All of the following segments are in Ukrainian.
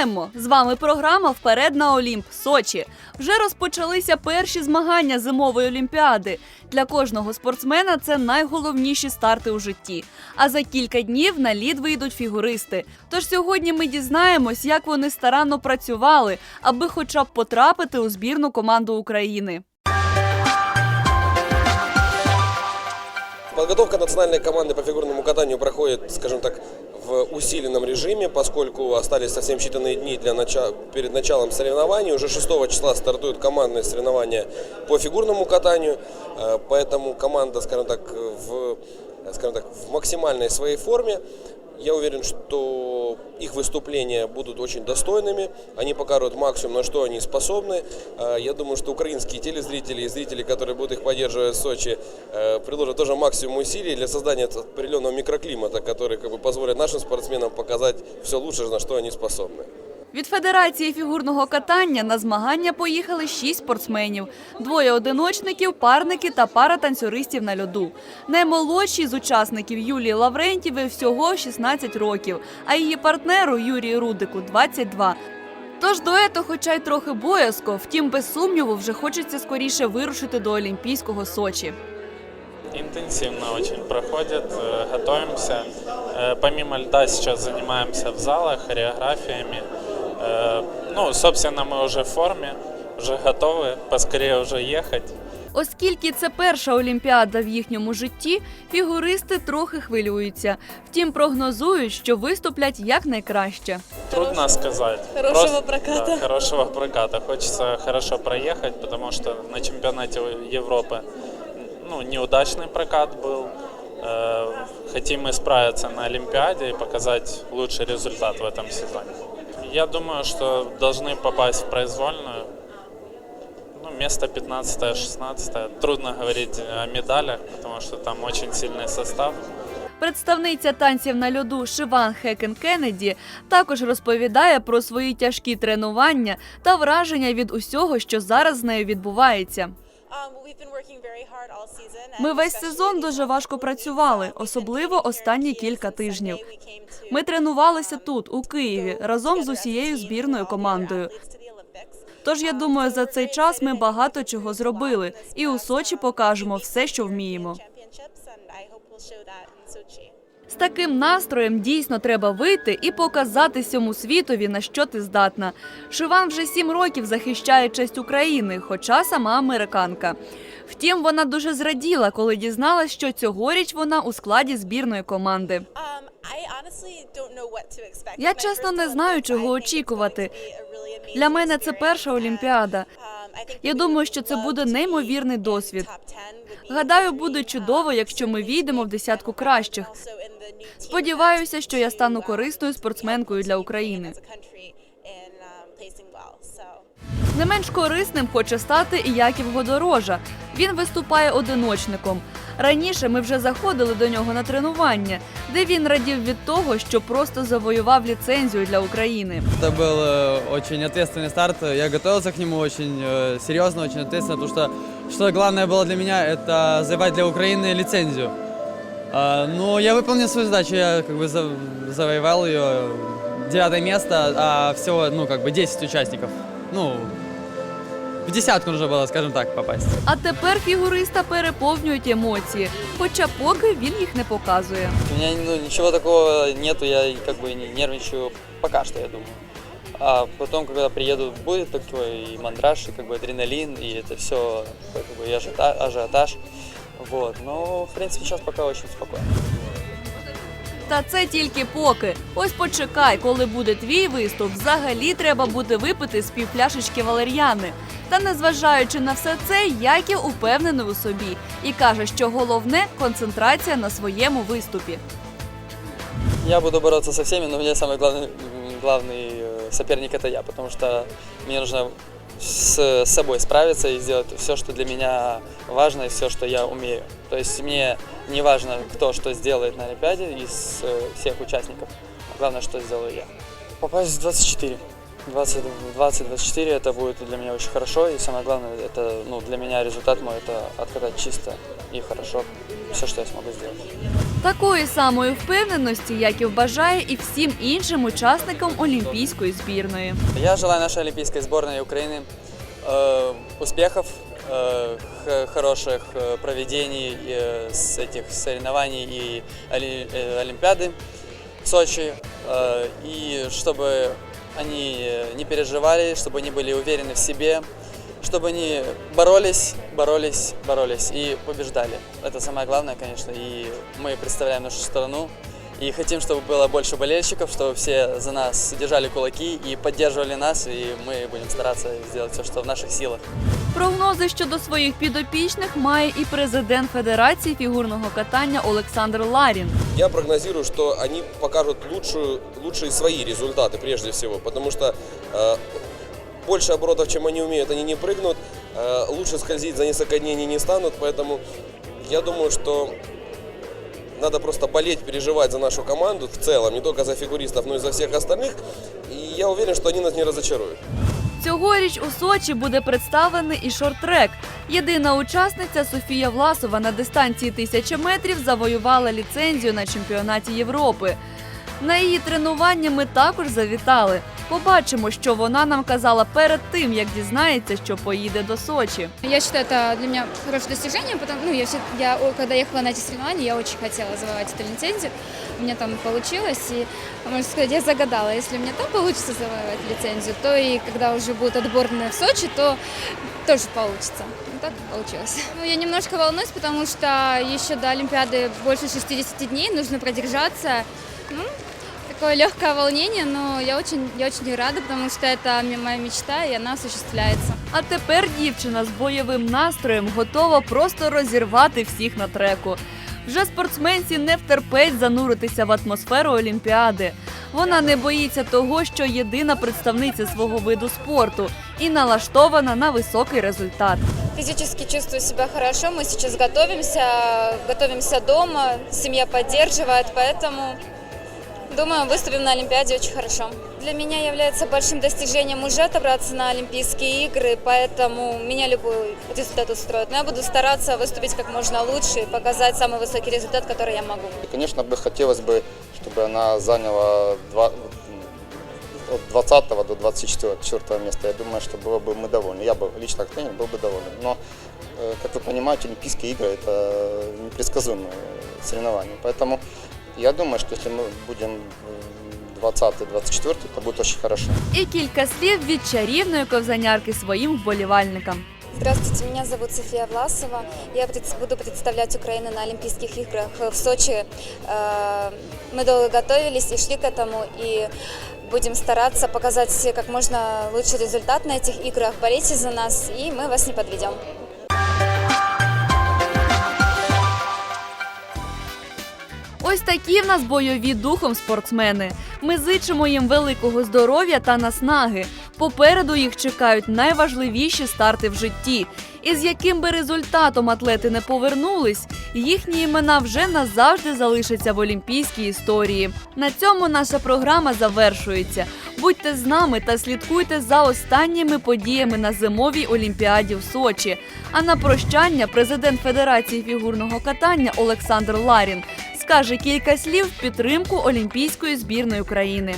Вітаємо! З вами програма Вперед на Олімп Сочі. Вже розпочалися перші змагання зимової олімпіади. Для кожного спортсмена це найголовніші старти у житті. А за кілька днів на лід вийдуть фігуристи. Тож сьогодні ми дізнаємось, як вони старанно працювали, аби хоча б потрапити у збірну команду України. Подготовка национальной команды по фигурному катанию проходит, скажем так, в усиленном режиме, поскольку остались совсем считанные дни для начала, перед началом соревнований. Уже 6 числа стартуют командные соревнования по фигурному катанию, э, поэтому команда, скажем так, в, скажем так, в максимальной своей форме. Я уверен, что их выступления будут очень достойными. Они покажут максимум, на что они способны. Э, Я думаю, что украинские телезрители и зрители, которые будут их поддерживать в Сочи, э, приложат тоже максимум усилий для создания определенного микроклимата, который как бы, позволит нашим спортсменам показать все лучше, на что они способны. Від Федерації фігурного катання на змагання поїхали шість спортсменів: двоє одиночників, парники та пара танцюристів на льоду. Наймолодшій з учасників Юлії Лаврентєвої всього 16 років, а її партнеру Юрію Рудику 22. Тож дуету, хоча й трохи боязко, втім, без сумніву, вже хочеться скоріше вирушити до Олімпійського Сочі. Интенсивно очень проходит, э, готовимся. Э, Помимо льда сейчас занимаемся в залах хореографиями. Э, Ну, собственно, мы уже в форме, уже готовы, поскорее уже ехать. Оскільки це перша олімпіада в їхньому житті, фігуристи трохи хвилюються. Втім, прогнозують, що виступлять якнайкраще. Трудно сказать. Хорошего проката. Да, хорошего проката. Хочется хорошо проехать, потому что на чемпионате Европы ну, неудачный прокат был. Э, Хотим исправиться на Олимпиаде и показать лучший результат в этом сезоне. Я думаю, что должны попасть в произвольную. Ну, место 15-16. Трудно говорить о медалях, потому что там очень сильный состав. Представниця танців на льоду Шиван Хекен Кеннеді також розповідає про свої тяжкі тренування та враження від усього, що зараз з нею відбувається. Ми весь сезон дуже важко працювали, особливо останні кілька тижнів. Ми тренувалися тут, у Києві, разом з усією збірною командою. Тож я думаю, за цей час ми багато чого зробили, і у Сочі покажемо все, що вміємо. З таким настроєм дійсно треба вийти і показати всьому світові, на що ти здатна. Шиван вже сім років захищає честь України, хоча сама американка. Втім, вона дуже зраділа, коли дізналась, що цьогоріч вона у складі збірної команди. Я чесно не знаю, чого очікувати. Для мене це перша Олімпіада. Я думаю, що це буде неймовірний досвід. Гадаю, буде чудово, якщо ми війдемо в десятку кращих. Сподіваюся, що я стану корисною спортсменкою для України. Не менш корисним хоче стати і Яків Годорожа. Він виступає одиночником. Раніше ми вже заходили до нього на тренування, де він радів від того, що просто завоював ліцензію для України. Это был э, очень ответственный старт. Я готовился к нему очень э, серьезно, очень ответственно, потому что что главное было для меня, это завоевать для Украины лицензию. А, но я выполнил свою задачу, я как бы за- завоевал ее девятое место, а всего, ну, как бы 10 участников. Ну, в десятку нужно было, скажем так, попасть. А тепер фігуриста переповнюють емоції, хоча поки він їх не показує. У меня ну, ничего такого нету, я как бы не нервничаю пока что, я думаю. А потом, когда приеду, будет такой и мандраж, и как бы адреналин, и это все, как бы и ажиотаж, ажиотаж. Вот, но, в принципе, сейчас пока очень спокойно. Та це тільки поки. Ось почекай, коли буде твій виступ. Взагалі треба буде випити з півпляшечки валер'яни. Та незважаючи на все це, Яків упевнений у собі і каже, що головне концентрація на своєму виступі. Я буду бороться со всеми, но у меня самый главный, м, главный э, соперник это я, потому что мне нужно с собой справиться и сделать все, что для меня важно, и все, что я умею. То есть мне не важно, кто что сделает на Олимпиаде из э, всех участников. Главное, что сделаю я. Попасть в 24. 20 20-24 это будет для меня очень хорошо. И самое главное, это ну, для меня результат мой это откатать чисто и хорошо все, что я смогу сделать. Такої самої впевненості, як і вбажає і всім іншим учасникам олімпійської збірної. Я желаю нашей олимпийской сборной Украины э, успехов, э, х- хороших э, проведений э, с этих соревнований и оли- э, Олимпиады в Сочи. э, и чтобы они э, не переживали, чтобы они были уверены в себе, чтобы они боролись, боролись, боролись и побеждали. Это самое главное, конечно. И мы представляем нашу страну. И хотим, чтобы было больше болельщиков, чтобы все за нас держали кулаки и поддерживали нас, и мы будем стараться сделать все, что в наших силах. Прогнози щодо своїх підопічних має і президент Федерації фігурного катання Олександр Ларін. Я прогнозирую, что они покажут лучшую, лучшие свои результаты прежде всего, потому что э, больше оборотов, чем они умеют, они не прыгнут, э, лучше скользить за несколько дней они не станут, поэтому я думаю, что надо просто болеть, переживать за нашу команду в целом, не только за фигуристов, но и за всех остальных, и я уверен, что они нас не разочаруют. Цьогоріч у Сочі буде представлений і шорт-трек. Єдина учасниця Софія Власова на дистанції 1000 метрів завоювала ліцензію на чемпіонаті Європи. На її тренування ми також завітали. Побачимо, що вона нам казала перед тим, як дізнається, що поїде до Сочі. Я считаю, это для меня хорошее достижение, потому ну, я, всё- я о, когда ехала на эти соревнования, я очень хотела завоевать эту лицензию. У меня там получилось, и, можно сказать, я загадала, если у меня там получится завоевать лицензию, то и когда уже будут отборные в Сочи, то тоже получится. Ну, так и получилось. Ну, я немножко волнуюсь, потому что еще до Олимпиады больше 60 дней, нужно продержаться. Ну, такое легкое волнение, но я очень, я очень рада, потому что это м- моя мечта, и она осуществляется. А тепер дівчина з бойовим настроєм готова просто розірвати всіх на треку. Вже спортсменці не втерпеть зануритися в атмосферу Олімпіади. Вона не боїться того, що єдина представниця свого виду спорту і налаштована на високий результат. Физически чувствую себя хорошо, мы сейчас готовимся, готовимся дома, семья поддерживает, поэтому думаю, выступим на Олимпиаде очень хорошо. Для меня является большим достижением уже отобраться на Олимпийские игры, поэтому меня любой результат устроит. Но я буду стараться выступить как можно лучше и показать самый высокий результат, который я могу. И, конечно, бы хотелось бы, чтобы она заняла два- от 20 до 24 четвертого места. Я думаю, что было бы мы довольны. Я бы лично как тренер был бы доволен. Но, э, как вы понимаете, Олимпийские игры – это непредсказуемые соревнования. Поэтому я думаю, что если мы будем 20-24, это будет очень хорошо. І кілька слів від чарівної ковзанярки своїм вболівальникам. Здравствуйте, меня зовут София Власова. Я пред- буду представлять Украину на Олимпийских играх в Сочи. Э, Мы долго готовились и шли к этому, и будем стараться показать как можно лучший результат на этих играх. Болейте за нас, и мы вас не подведем. Ось такі в нас бойові духом спортсмени. Ми зичимо їм великого здоров'я та наснаги. Попереду їх чекають найважливіші старти в житті. І з яким би результатом атлети не повернулись, їхні імена вже назавжди залишаться в олімпійській історії. На цьому наша програма завершується. Будьте з нами та слідкуйте за останніми подіями на зимовій олімпіаді в Сочі. А на прощання президент Федерації фігурного катання Олександр Ларін скаже кілька слів в підтримку Олімпійської збірної України.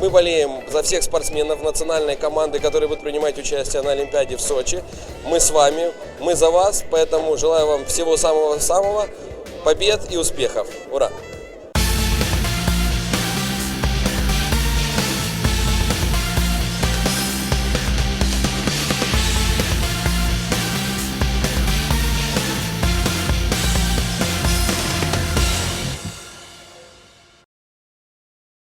Мы болеем за всех спортсменов национальной команды, которые будут принимать участие на Олимпиаде в Сочи. Мы с вами, мы за вас, поэтому желаю вам всего самого-самого, побед и успехов. Ура!